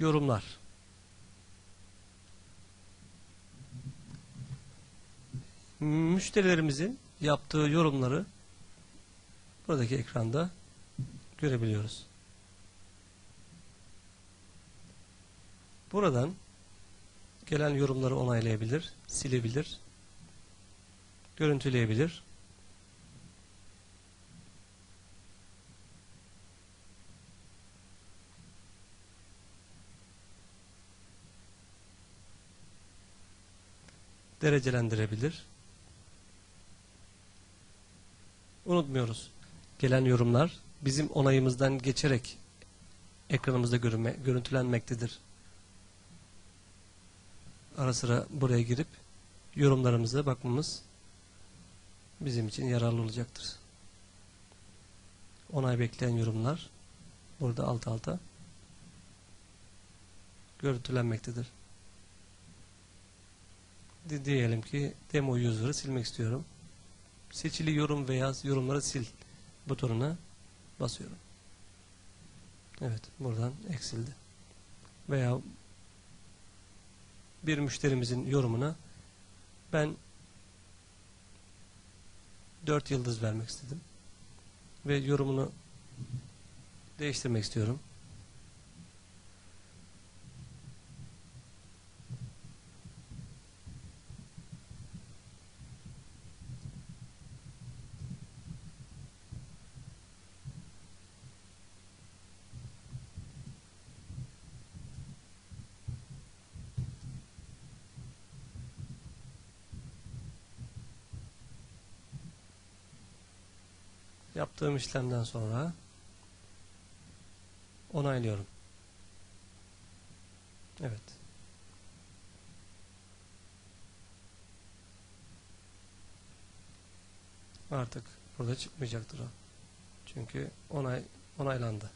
Yorumlar. Müşterilerimizin yaptığı yorumları buradaki ekranda görebiliyoruz. Buradan gelen yorumları onaylayabilir, silebilir, görüntüleyebilir. Derecelendirebilir. Unutmuyoruz. Gelen yorumlar bizim onayımızdan geçerek ekranımızda görünme, görüntülenmektedir. Ara sıra buraya girip yorumlarımıza bakmamız bizim için yararlı olacaktır. Onay bekleyen yorumlar burada alt alta görüntülenmektedir. Di- diyelim ki demo user'ı silmek istiyorum. Seçili yorum veya yorumları sil butonuna basıyorum. Evet, buradan eksildi. Veya bir müşterimizin yorumuna ben 4 yıldız vermek istedim. Ve yorumunu değiştirmek istiyorum. Yaptığım işlemden sonra onaylıyorum. Evet. Artık burada çıkmayacaktır o. Çünkü onay onaylandı.